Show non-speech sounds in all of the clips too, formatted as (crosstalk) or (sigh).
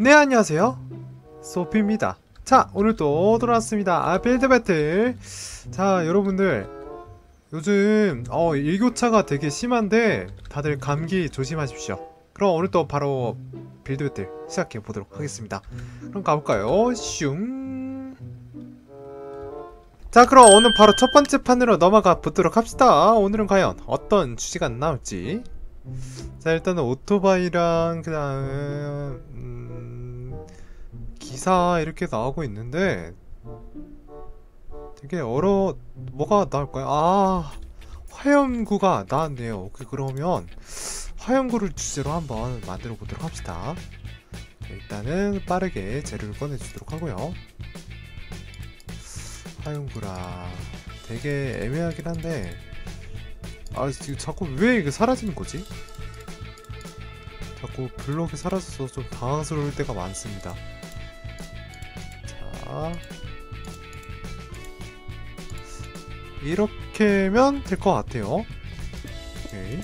네 안녕하세요. 소피입니다. 자 오늘도 돌아왔습니다. 아 빌드 배틀. 자 여러분들. 요즘 어 일교차가 되게 심한데 다들 감기 조심하십시오. 그럼 오늘 또 바로 빌드 배틀 시작해 보도록 하겠습니다. 그럼 가볼까요? 슝. 자 그럼 오늘 바로 첫 번째 판으로 넘어가 보도록 합시다. 오늘은 과연 어떤 주제가 나올지. 자 일단은 오토바이랑 그 다음 음, 기사 이렇게 나오고 있는데 되게 어려 뭐가 나올까요? 아 화염구가 나왔네요 오케이 그러면 화염구를 주제로 한번 만들어 보도록 합시다 자, 일단은 빠르게 재료를 꺼내 주도록 하고요 화염구라 되게 애매하긴 한데 아 지금 자꾸 왜 이게 사라지는 거지? 자꾸 블록이 사라져서 좀 당황스러울 때가 많습니다. 자, 이렇게면 될 것 같아요. 오케이.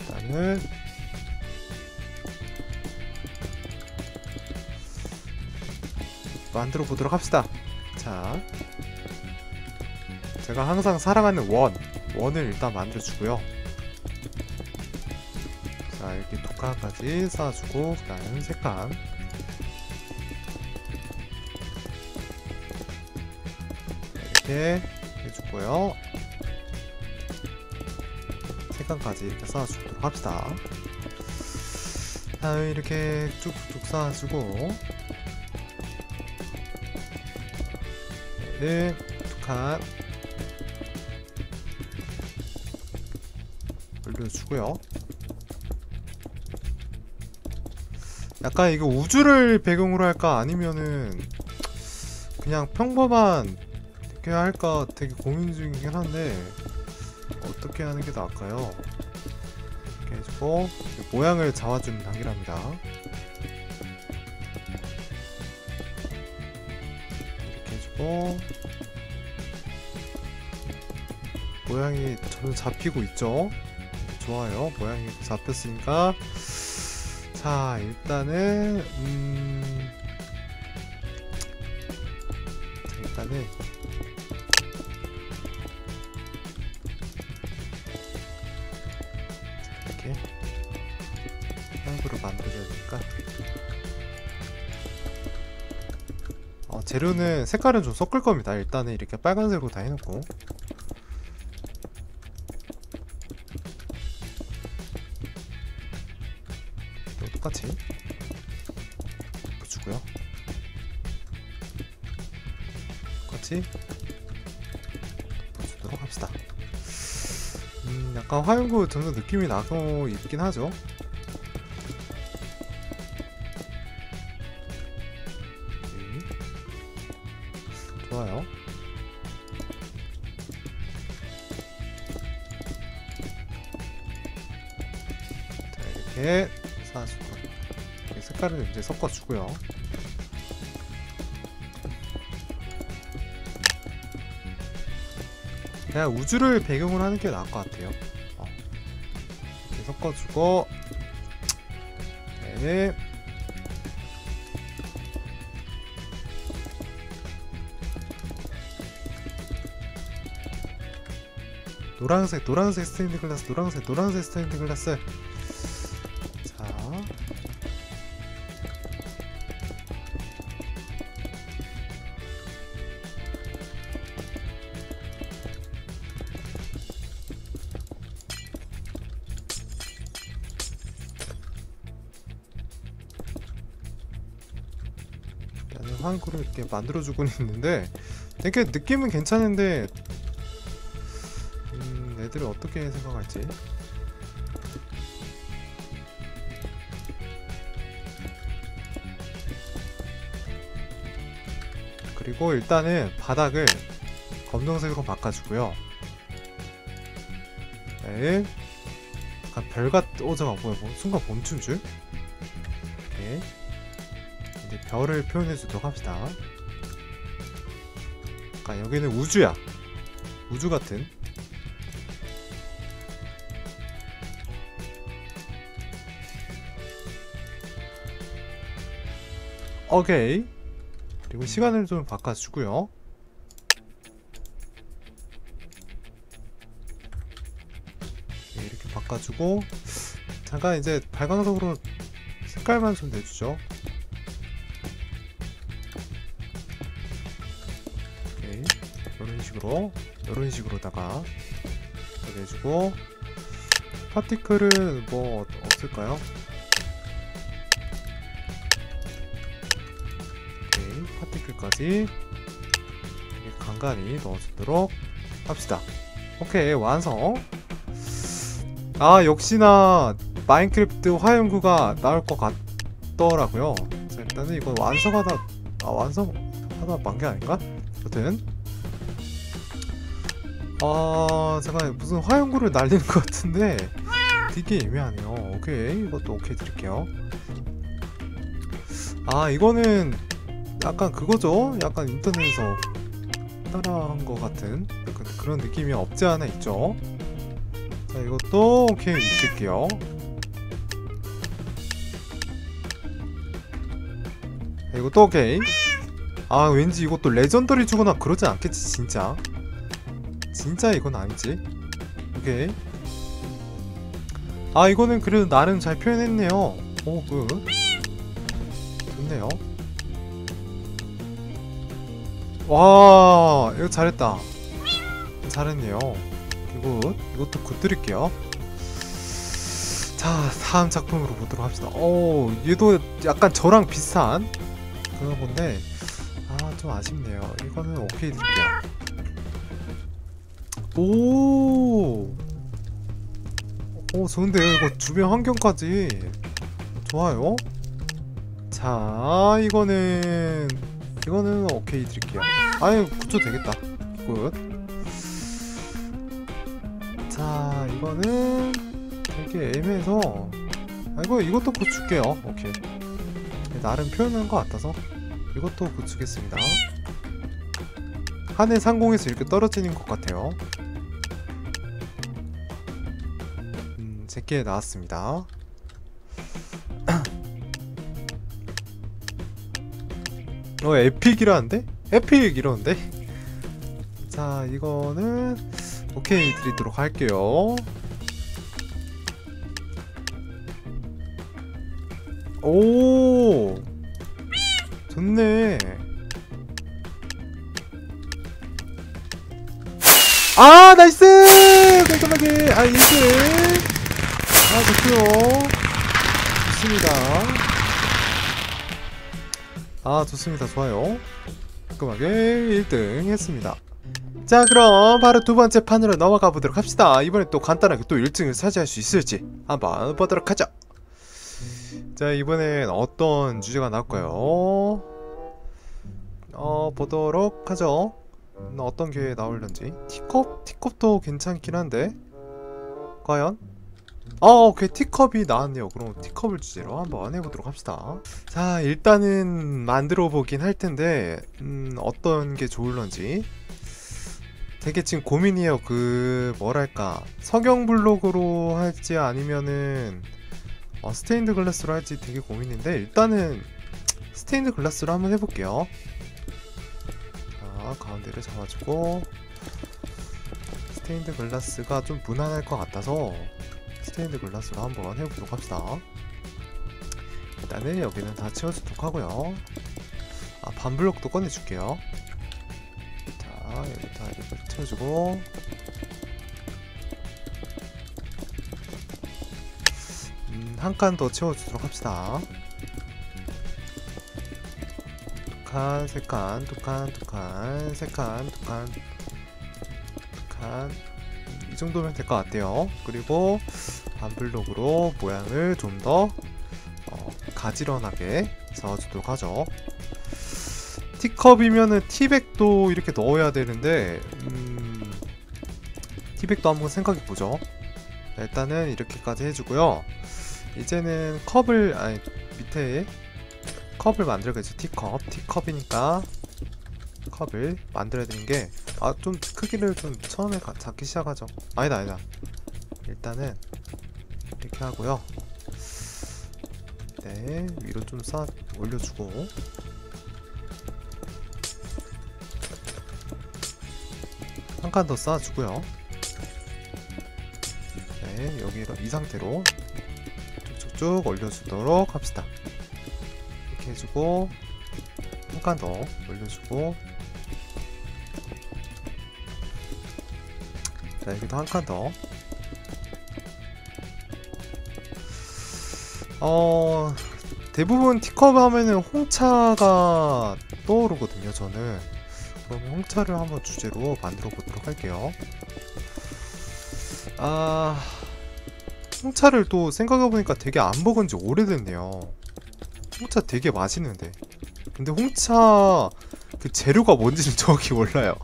일단은 만들어 보도록 합시다. 자, 제가 항상 사랑하는 원, 원을 일단 만들어 주고요. 자 이렇게 두 칸까지 쌓아주고 그 다음 세 칸. 이렇게 해주고요. 세 칸까지 이렇게 쌓아주도록 합시다. 다음 이렇게 쭉쭉 쌓아주고 네, 두 칸. 올려주고요. 약간 이거 우주를 배경으로 할까 아니면은 그냥 평범한 이렇게 할까 되게 고민 중이긴 한데 어떻게 하는 게 나을까요? 이렇게 해주고 모양을 잡아주는 단계랍니다. 이렇게 해주고 모양이 저는 잡히고 있죠? 좋아요. 모양이 잡혔으니까 자 일단은 음 자, 일단은 향구를 만들어야 되니까 어, 재료는 색깔은 좀 섞을 겁니다. 일단은 이렇게 빨간색으로 다 해놓고 또 똑같이 붙이고요. 똑같이 붙이도록 합시다. 음, 약간 화염구 점점 느낌이 나고 있긴 하죠. 이렇게 이렇게 색깔을 이제 섞어주고요. 그냥 우주를 배경으로 하는 게 나을 것 같아요. 어. 이렇게 섞어주고, 네. 노란색, 노란색 스테인드 글라스, 노란색, 노란색 스테인드 글라스. 화구를 이렇게 만들어주고는 있는데 되게 느낌은 괜찮은데 음, 애들을 어떻게 생각할지. 그리고 일단은 바닥을 검정색으로 바꿔주고요. 네. 약간 별같 어 잠깐 뭐야 뭐 순간 멈춘 줄? 이제 별을 표현해 주도록 합시다. 약간 여기는 우주야. 우주 같은. 오케이. 그리고 시간을 좀 바꿔주고요. 네, 이렇게 바꿔주고 잠깐 이제 발광석으로 색깔만 좀 내주죠 식으로 이런 식으로다가 내주고 파티클은 뭐 없을까요? 오케이 파티클까지 간간히 넣어주도록 합시다 오케이 완성 아 역시나 마인크래프트 화연구가 나올 것 같더라고요 자 일단은 이거 완성하다 아 완성하다 만 게 아닌가? 아무튼 아 잠깐 무슨 화연구를 날리는 것 같은데. 되게 애매하네요. 오케이. 이것도 오케이 드릴게요. 아 이거는 약간 그거죠? 약간 인터넷에서 따라한 것 같은 약간 그런 느낌이 없지 않아 있죠? 자 이것도 오케이 드릴게요. 자, 이것도 오케이. 아 왠지 이것도 레전더리 주거나 그러지 않겠지 진짜 진짜 이건 아니지? 오케이. 아 이거는 그래도 나름 잘 표현했네요. 오그 좋네요. 와 이거 잘했다. 잘했네요. 굿 이것도 굿 드릴게요. 자 다음 작품으로 보도록 합시다. 오 얘도 약간 저랑 비슷한 그런 건데 아 좀 아쉽네요. 이거는 오케이 드릴게요 오 오, 좋은데요? 이거 주변 환경까지 좋아요. 자, 이거는 이거는 오케이 드릴게요. 아유, 그쵸 되겠다. 굿. 자, 이거는 되게 애매해서 아, 이거 이것도 고출게요. 오케이. 나름 표현한 것 같아서 이것도 고치겠습니다. 하늘 상공에서 이렇게 떨어지는 것 같아요. 음, 제게 나왔습니다. (clears throat) 어, 에픽이라는데? 에픽 이러는데? (laughs) 자, 이거는 오케이 드리도록 할게요. 오! 좋네. 아, 나이스! 깔끔하게, 아, 1등! 아, 좋고요 좋습니다. 아, 좋습니다. 좋아요. 깔끔하게 1등 했습니다. 자, 그럼 바로 두 번째 판으로 넘어가 보도록 합시다. 이번에 또 간단하게 또 1등을 차지할 수 있을지 한번 보도록 하죠. 자, 이번엔 어떤 주제가 나올까요? 어, 보도록 하죠. 음, 어떤 게 나올런지. 티컵? 티컵도 괜찮긴 한데. 과연? 아, 오케이. 티컵이 나왔네요. 그럼 티컵을 주제로 한번 해보도록 합시다. 자, 일단은 만들어 보긴 할 텐데, 음, 어떤 게 좋을런지. 되게 지금 고민이에요. 그, 뭐랄까. 석영 블록으로 할지 아니면은, 어, 스테인드 글라스로 할지 되게 고민인데, 일단은, 스테인드 글라스로 한번 해볼게요. 자, 가운데를 잡아주고, 스테인드 글라스가 좀 무난할 것 같아서, 스테인드 글라스로 한번 해보도록 합시다. 일단은 여기는 다 채워주도록 하고요. 아, 반블록도 꺼내줄게요. 자, 여기 다 이렇게 채워주고. 음, 한 칸 더 채워주도록 합시다. 두 칸, 세 칸, 두 칸, 두 칸, 세 칸, 두 칸, 두 칸. 이 정도면 될 것 같아요. 그리고 반블록으로 모양을 좀더 어, 가지런하게 잡아주도록 하죠. 티컵이면은 티백도 이렇게 넣어야 되는데 음, 티백도 한번 생각해 보죠. 일단은 이렇게까지 해주고요. 이제는 컵을 아니 밑에 컵을 만들어야죠. 티컵 티컵이니까 컵을 만들어야 되는 게 아 좀 크기를 좀 처음에 가, 작기 시작하죠. 아니다 아니다. 일단은 이렇게 하고요. 네, 위로 좀 쌓아 올려주고 한 칸 더 쌓아주고요. 네, 여기 이 상태로 쭉쭉쭉 올려주도록 합시다. 이렇게 해주고 한 칸 더 올려주고 자 여기도 한 칸 더. 어 대부분 티컵 하면은 홍차가 떠오르거든요. 저는 그러면 홍차를 한번 주제로 만들어 보도록 할게요. 아 홍차를 또 생각해보니까 되게 안 먹은 지 오래됐네요. 홍차 되게 맛있는데. 근데 홍차 그 재료가 뭔지는 (laughs) 정확히 몰라요.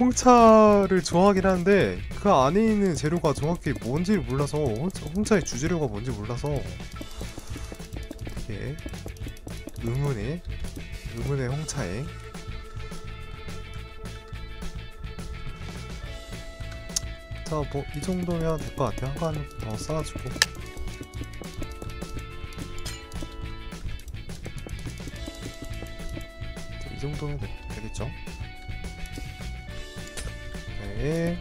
홍차를 좋아하긴 하는데 그 안에 있는 재료가 정확히 뭔지를 몰라서 홍차, 홍차의 주재료가 뭔지 몰라서 이게 의문의 의문의 홍차에 자 뭐 이 정도면 될 것 같아요. 한칸 더 쌓아주고. 자, 이 정도면 되, 되겠죠 네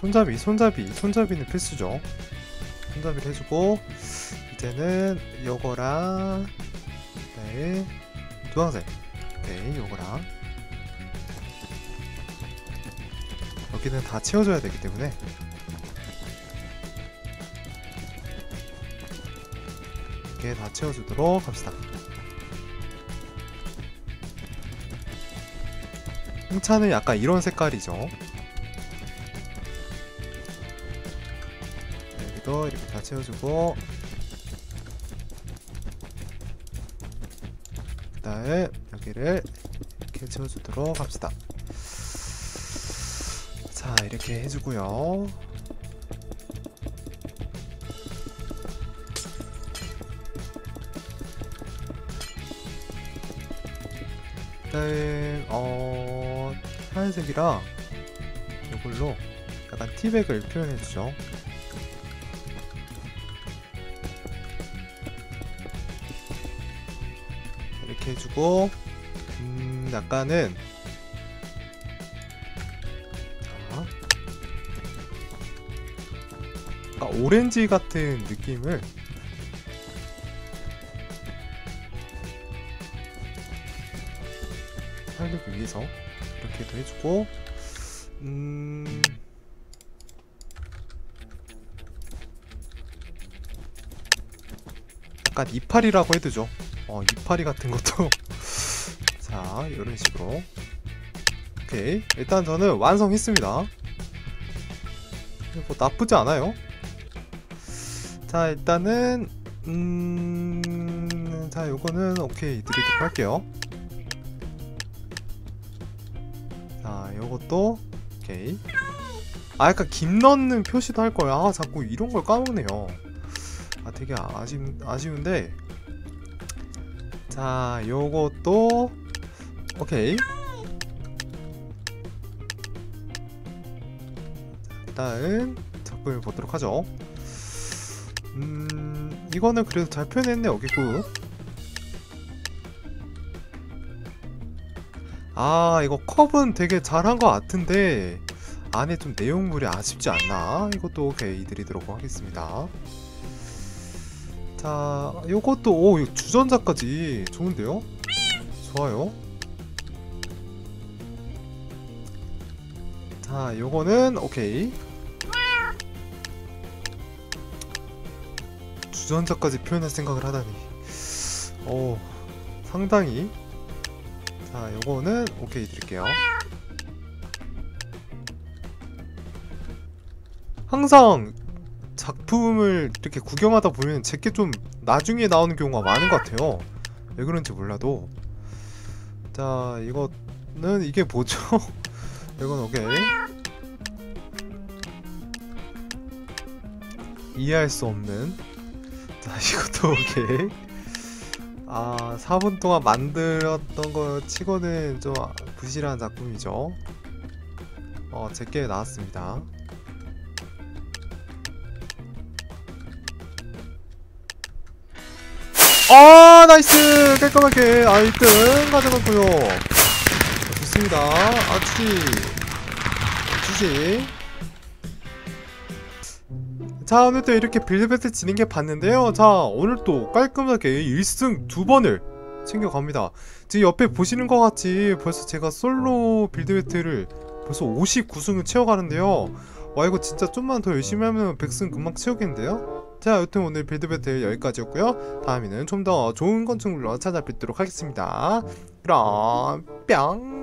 손잡이 손잡이 손잡이는 필수죠. 손잡이를 해주고 이제는 요거랑 네 주황색. 오케이 요거랑. 여기는 다 채워줘야 되기 때문에. 이렇게 다 채워주도록 합시다 홍차는 약간 이런 색깔이죠. 여기도 이렇게 다 채워주고 그 다음에 여기를 이렇게 채워주도록 합시다. 자 이렇게 해주고요. 그다음에 어 하얀색이라 이걸로 약간 티백을 표현해주죠. 이렇게 해주고 음 약간은 자 약간 오렌지 같은 느낌을 살리기 위해서 이렇게도 해주고 음. 약간 이파리라고 해두죠. 어 이파리 같은 것도. (laughs) 자 이런 식으로. 오케이. 일단 저는 완성했습니다. 뭐 나쁘지 않아요. 자 일단은 음자 요거는 오케이. 드리도록 할게요 요것도 오케이. 아 약간 김 넣는 표시도 할 거야 아 자꾸 이런 걸 까먹네요. 아 되게 아쉬, 아쉬운데. 자 요것도 오케이. 일단 작품을 보도록 하죠. 음 이거는 그래도 잘 표현했네 여기고 아 이거 컵은 되게 잘한 것 같은데 안에 좀 내용물이 아쉽지 않나? 이것도 오케이 드리도록 하겠습니다. 자 요것도 오 주전자까지 좋은데요? 좋아요. 자 요거는 오케이. 주전자까지 표현할 생각을 하다니. 오 상당히 자 요거는 오케이 드릴게요. 항상 작품을 이렇게 구경하다 보면 제게 좀 나중에 나오는 경우가 많은 것 같아요. 왜 그런지 몰라도. 자 이거는 이게 뭐죠? (laughs) 이건 오케이. 이해할 수 없는. 자 이것도 오케이 아 4분 동안 만들었던 거 치고는 좀 부실한 작품이죠. 어 제게 나왔습니다. 아 나이스! 깔끔하게 아 1등 가져갔고요. 좋습니다. 아 주지 주지 자 오늘 또 이렇게 빌드 배틀 진행해 봤는데요. 자 오늘 또 깔끔하게 1승 두 번을 챙겨갑니다. 지금 옆에 보시는 것 같이 벌써 제가 솔로 빌드 배틀을 벌써 59승을 채워가는데요. 와 이거 진짜 좀만 더 열심히 하면 100승 금방 채우겠는데요? 자 여튼 오늘 빌드 배틀 여기까지였고요. 다음에는 좀 더 좋은 건축물로 찾아뵙도록 하겠습니다. 그럼 뿅